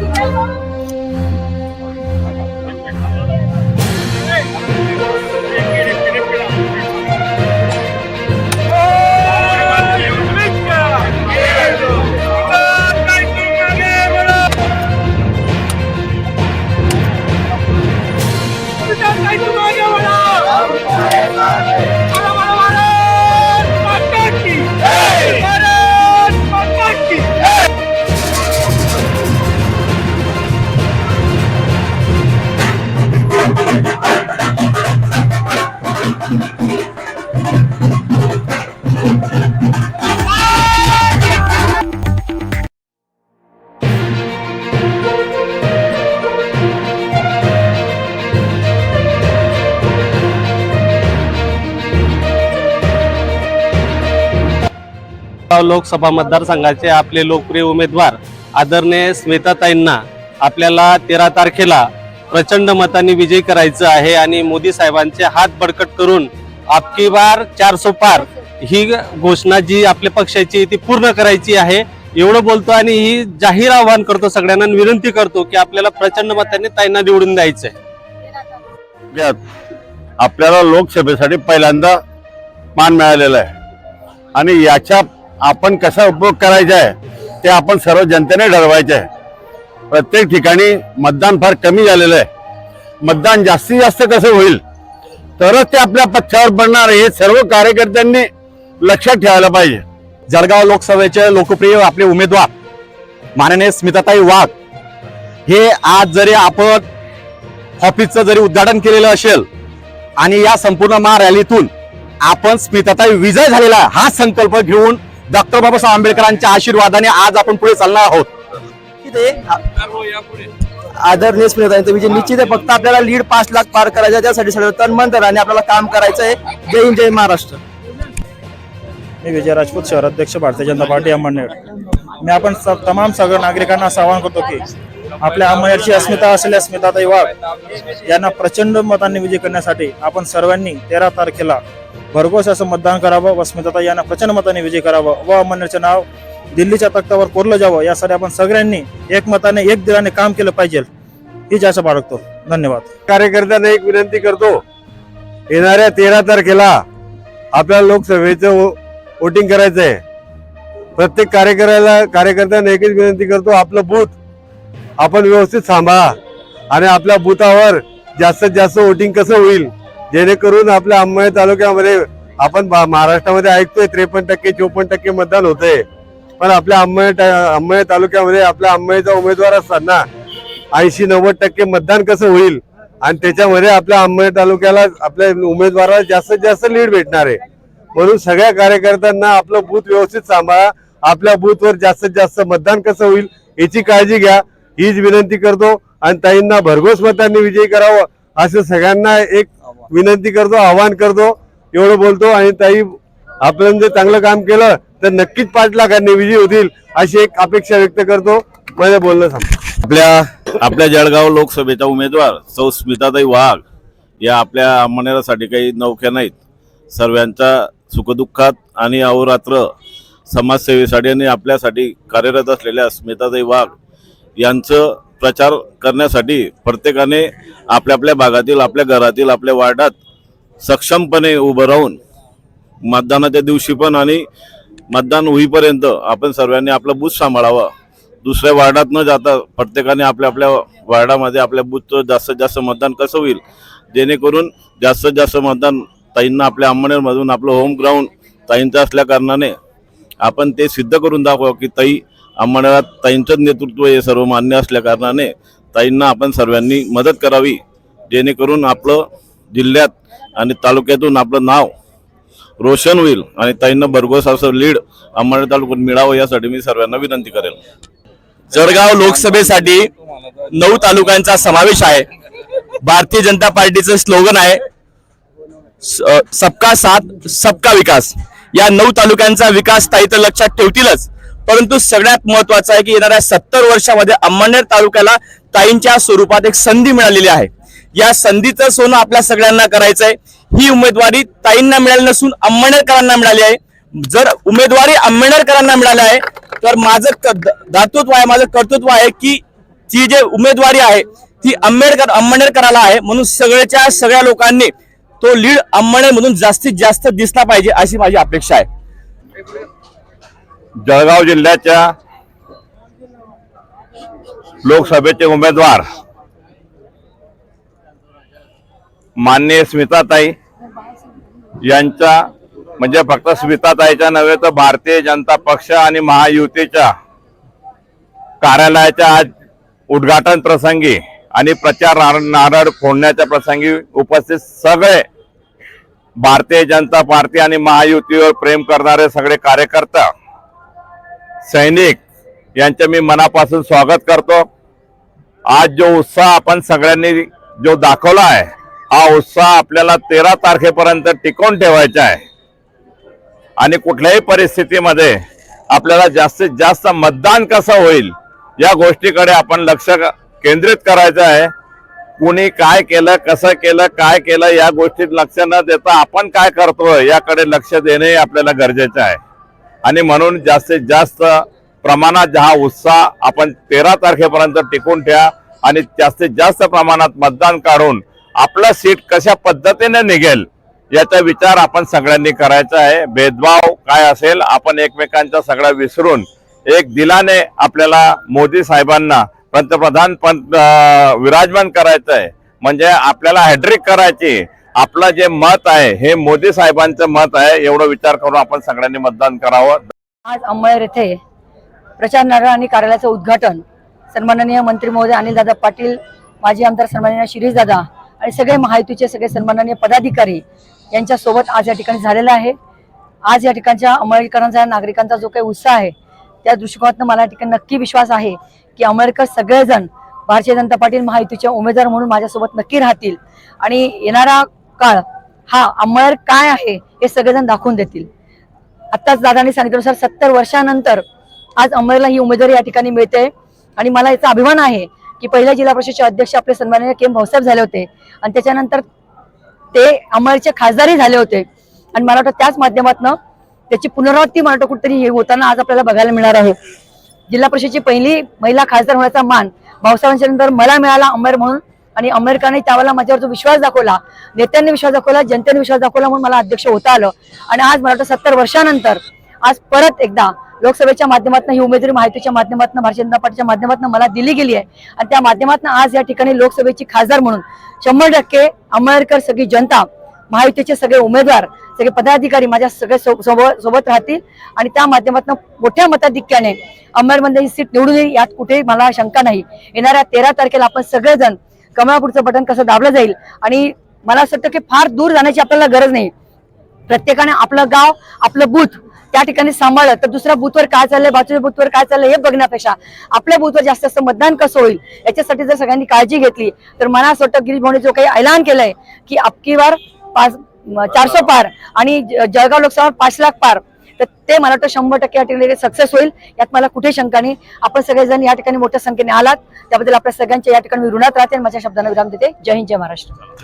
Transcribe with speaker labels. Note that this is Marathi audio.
Speaker 1: 你干？
Speaker 2: लोकसभा मतदारसंघाचे आपले लोकप्रिय उमेदवार आदरणीय स्मिताताईंना आपल्याला तेरा तारखेला प्रचंड मतांनी विजयी करायचं आहे आणि मोदी साहेबांचे हात बडकट करून आपकी बार चारसो पार ही घोषणा जी आपल्या पक्षाची ती पूर्ण करायची आहे. एवढं बोलतो आणि ही जाहीर आव्हान करतो सगळ्यांना विनंती करतो की आपल्याला प्रचंड मतांनी ताईंना निवडून द्यायचंय.
Speaker 3: आहे आपल्याला लोकसभेसाठी पहिल्यांदा मान मिळालेला आहे. आणि याच्या आपण कसा उपयोग करायचा आहे ते आपण सर्व जनतेने ठरवायचं आहे. प्रत्येक ठिकाणी मतदान फार कमी झालेलं आहे. मतदान जास्तीत जास्त कसं होईल तरच ते आपल्या पक्षावर पडणार हे सर्व कार्यकर्त्यांनी लक्षात ठेवायला पाहिजे.
Speaker 4: जळगाव लोकसभेचे लोकप्रिय आपले उमेदवार माननीय स्मिताताई वाघ हे आज जरी आपण ऑफिसचं जरी उद्घाटन केलेलं असेल आणि या संपूर्ण महारॅलीतून आपण स्मिताताई विजय झालेला आहे, हा संकल्प घेऊन डॉक्टर बाबासाहेब आंबेडकरांच्या आशीर्वादाने आज आपण पुढे चालणार आहोत.
Speaker 5: आदरणीय स्मिताताईंचा विजय निश्चित आहे. फक्त आपल्याला लीड पाच लाख पार करायचा त्यासाठी सगळं तन आपल्याला काम करायचं आहे. जय हिंद जय महाराष्ट्र.
Speaker 6: मी विजय राजपूत शहराध्यक्ष भारतीय जनता पार्टी अमळनेर मी आपण तमाम सगळ्या नागरिकांना असं आवाहन करतो की आपल्या अमळनेरची अस्मिता असलेल्या अस्मिता वाघ यांना प्रचंड मतांनी विजय करण्यासाठी आपण सर्वांनी तेरा तारखेला भरघोस असं मतदान करावं व यांना प्रचंड मताने विजय करावं. व अमरनेरचं नाव दिल्लीच्या तख्तावर कोरलं जावं. यासाठी आपण सगळ्यांनी एकमताने एक दिलाने काम केलं पाहिजे. हीच आशा बाळगतो धन्यवाद.
Speaker 3: कार्यकर्त्यांना एक विनंती करतो. येणाऱ्या तेरा तारखेला आपल्याला लोकसभेचं वोटिंग करायचं आहे प्रत्येक कार्यकर्त्याला कार्यकर्त्यांना एकच विनंती करतो. आपलं बूथ आपण व्यवस्थित सांभाळा. आणि आपल्या बुथावर जास्तीत जास्त वोटिंग कसं होईल जेणेकरून आपल्या अंबळे तालुक्यामध्ये आपण महाराष्ट्रामध्ये ऐकतोय त्रेपन्न टक्के चोपन्न टक्के मतदान होतंय. पण आपल्या अंबळे अंबळे तालुक्यामध्ये आपल्या अंबाईचा उमेदवार असताना ऐंशी नव्वद टक्के मतदान कसं होईल? आणि त्याच्यामध्ये आपल्या अंबळे तालुक्याला आपल्या उमेदवाराला जास्तीत जास्त लीड भेटणार आहे. म्हणून सगळ्या कार्यकर्त्यांना आपलं बूथ व्यवस्थित सांभाळा. आपल्या बूथवर जास्तीत जास्त मतदान कसं होईल याची काळजी घ्या. हीच विनंती करतो. आणि ताईंना भरघोस मतांनी विजयी करावं असं सगळ्यांना एक विनंती करतो आवाहन करतो एवढं बोलतो आणि ताई आपण जर चांगलं काम केलं तर नक्कीच पाच लाखांनी विजयी होतील अशी एक अपेक्षा व्यक्त करतो. माझं बोलणं सांग
Speaker 7: आपल्या आपल्या जळगाव लोकसभेच्या उमेदवार सौ स्मिताताई वाघ या आपल्या मनेरासाठी काही नौख्या नाहीत. सर्वांच्या सुखदुःखात आणि अहोरात्र समाजसेवेसाठी आणि आपल्यासाठी कार्यरत असलेल्या स्मिताताई वाघ यांचं प्रचार करण्यासाठी प्रत्येकाने आपल्या आपल्या भागातील आपल्या घरातील आपल्या वार्डात सक्षमपणे उभं राहून मतदानाच्या दिवशी पण आणि मतदान होईपर्यंत आपण सर्वांनी आपलं बूथ सांभाळावं. दुसऱ्या वार्डात न जाता प्रत्येकाने आपल्या आपल्या वार्डामध्ये आपल्या बूथचं जास्तीत जास्त मतदान कसं होईल? जेणेकरून जास्तीत जास्त मतदान ताईंना आपल्या अंमनेरमधून आपलं होम ग्राउंड ताईंचं असल्या कारणाने आपण ते सिद्ध करून दाखवा की ताई आम्हाला ताईंचंच नेतृत्व हे सर्व मान्य असल्या कारणाने ताईंना आपण सर्वांनी मदत करावी जेणेकरून आपलं जिल्ह्यात आणि तालुक्यातून आपलं नाव रोशन होईल आणि ताईंना भरघोस असं लीड अंमनेर तालुक्यात मिळावं यासाठी मी सर्वांना विनंती करेल.
Speaker 4: जळगाव लोकसभेसाठी नऊ तालुक्यांचा समावेश आहे. भारतीय जनता पार्टीचं स्लोगन आहे स- सबका साथ सबका विकास. या नऊ तालुक्यांचा विकास ताई तर लक्षात ठेवतीलच. परंतु सगळ्यात महत्वाचं आहे की येणाऱ्या सत्तर वर्षामध्ये अंमळनेर तालुक्याला ताईंच्या स्वरूपात एक संधी मिळालेली आहे. या संधीचं सोनं आपल्या सगळ्यांना करायचंय. ही उमेदवारी ताईंना मिळाली नसून अंमळनेरकरांना मिळाली आहे. जर उमेदवारी आंबेडकरांना मिळाली आहे तर माझं दातृत्व आहे माझं कर्तृत्व आहे की ती जे उमेदवारी आहे ती आंबेडकर आंबेडकराला आहे. म्हणून सगळ्याच्या सगळ्या लोकांनी तो लीड अंमळनेरमधून जास्तीत जास्त दिसला पाहिजे अशी माझी अपेक्षा आहे.
Speaker 3: जळगाव जिल्ह्याच्या लोकसभेचे उमेदवार
Speaker 8: माननीय स्मिताताई यांच्या म्हणजे फक्त स्मिताताईच्या नव्हे तर भारतीय जनता पक्ष आणि महायुतीच्या कार्यालयाच्या आज उद्घाटन प्रसंगी आणि प्रचार नारळ फोडण्याच्या प्रसंगी उपस्थित सगळे भारतीय जनता पार्टी आणि महायुतीवर प्रेम करणारे सगळे कार्यकर्ता सैनिक यांचे मी मनापासून स्वागत करतो. आज जो उत्साह आपण सगळ्यांनी जो दाखवला आहे हा उत्साह आपल्याला तेरा तारखेपर्यंत टिकवून ठेवायचा आहे. आणि कुठल्याही परिस्थितीमध्ये आपल्याला जास्तीत जास्त मतदान कसं होईल या गोष्टीकडे आपण लक्ष केंद्रित करायचं आहे. कुणी काय केलं कसं केलं काय केलं या गोष्टीत लक्ष न देता आपण काय करतोय याकडे लक्ष देणे आपल्याला गरजेचं आहे. आणि म्हणून जास्तीत जास्त प्रमाणात हा उत्साह आपण तेरा तारखेपर्यंत टिकून ठेवा आणि जास्तीत जास्त प्रमाणात मतदान काढून आपलं सीट कशा पद्धतीने निघेल याचा विचार आपण सगळ्यांनी करायचा आहे. भेदभाव काय असेल आपण एकमेकांचा सगळा विसरून एक दिलाने आपल्याला मोदी साहेबांना पंतप्रधान पंत विराजमान करायचं आहे म्हणजे आपल्याला हॅड्रिक करायची. आपलं जे मत आहे हे मोदी साहेबांचं मत आहे एवढं विचार करून आपण सगळ्यांनी मतदान करावं.
Speaker 9: आज अंमळनेर येथे प्रचार नारळ आणि कार्यालयाचं उद्घाटन. सन्माननीय मंत्री महोदय अनिलदादा पाटील माजी आमदार सन्माननीय शिरीषदादा आणि सगळे महायुतीचे सगळे सन्माननीय पदाधिकारी यांच्यासोबत आज या ठिकाणी झालेला आहे. आज या ठिकाणच्या अंमळनेरकरांचा नागरिकांचा जो काही उत्साह आहे त्या दृष्टिकोनातून मला या ठिकाणी नक्की विश्वास आहे की अंमळनेरकर सगळेजण भारतीय जनता पाटील महायुतीचे उमेदवार म्हणून माझ्यासोबत नक्की राहतील. आणि येणारा काळ. हा अमर काय आहे हे सगळेजण दाखवून देतील. आत्ताच दादांनी सांगितल्यानुसार सत्तर वर्षानंतर आज अमरला ही उमेदवारी या ठिकाणी मिळते. आणि मला याचा अभिमान आहे की पहिल्या जिल्हा परिषदचे अध्यक्ष आपले सन्माननीय के एम भाऊसाहेब झाले होते. आणि त्याच्यानंतर ते अंमळचे खासदारही झाले होते. आणि मला वाटतं त्याच माध्यमातून त्याची पुनरावृत्ती मला वाटतं कुठेतरी हे होताना आज आपल्याला बघायला मिळणार आहे. जिल्हा परिषदेची पहिली महिला खासदार होण्याचा मान भाऊसाहेबांच्या नंतर मला मिळाला अंबेर म्हणून. आणि अंबेडकरांनी त्यावेळेला माझ्यावर जो विश्वास दाखवला नेत्यांनी विश्वास दाखवला जनतेने विश्वास दाखवला म्हणून मला अध्यक्ष होता आलं. आणि आज मला वाटतं सत्तर वर्षानंतर आज परत एकदा लोकसभेच्या माध्यमातून ही उमेदवारी माहितीच्या माध्यमातून भारतीय जनता पार्टीच्या माध्यमातून मला दिली गेली आहे. आणि त्या माध्यमातून आज या ठिकाणी लोकसभेची खासदार म्हणून शंभर टक्के आंबेडकर सगळी जनता महायुतीचे सगळे उमेदवार सगळे पदाधिकारी माझ्या सगळे सो- सोबत सोबत राहतील. आणि त्या माध्यमातून मोठ्या मताधिक्याने अंबेडमध्ये ही सीट निवडून येईल यात कुठेही मला शंका नाही. येणाऱ्या तेरा तारखेला आपण सगळेजण कमळापूरचं बटन कसं दाबलं जाईल? आणि मला असं वाटतं की फार दूर जाण्याची आपल्याला गरज नाही. प्रत्येकाने आपलं गाव आपलं बूथ त्या ठिकाणी सांभाळलं. तर दुसऱ्या बूथवर काय चाललंय बाजूच्या बूथवर काय चाललंय हे बघण्यापेक्षा आपल्या बूथवर जास्त जास्त मतदान कसं होईल याच्यासाठी जर सगळ्यांनी काळजी घेतली तर मला असं वाटतं गिरीश भाऊने जो काही ऐलान केलंय की अबकी वार पाच चारशे पार आणि ज- जळगाव लोकसभा पाच लाख पार. तर ते मला वाटतं शंभर टक्के या ठिकाणी सक्सेस होईल. यात मला कुठे शंका नाही. आपण सगळेजण या ठिकाणी मोठ्या संख्येने आलात. त्याबद्दल आपल्या सगळ्यांच्या या ठिकाणी मी ऋणात राहते आणि माझ्या शब्दांना विराम देते. जय हिंद जय महाराष्ट्र.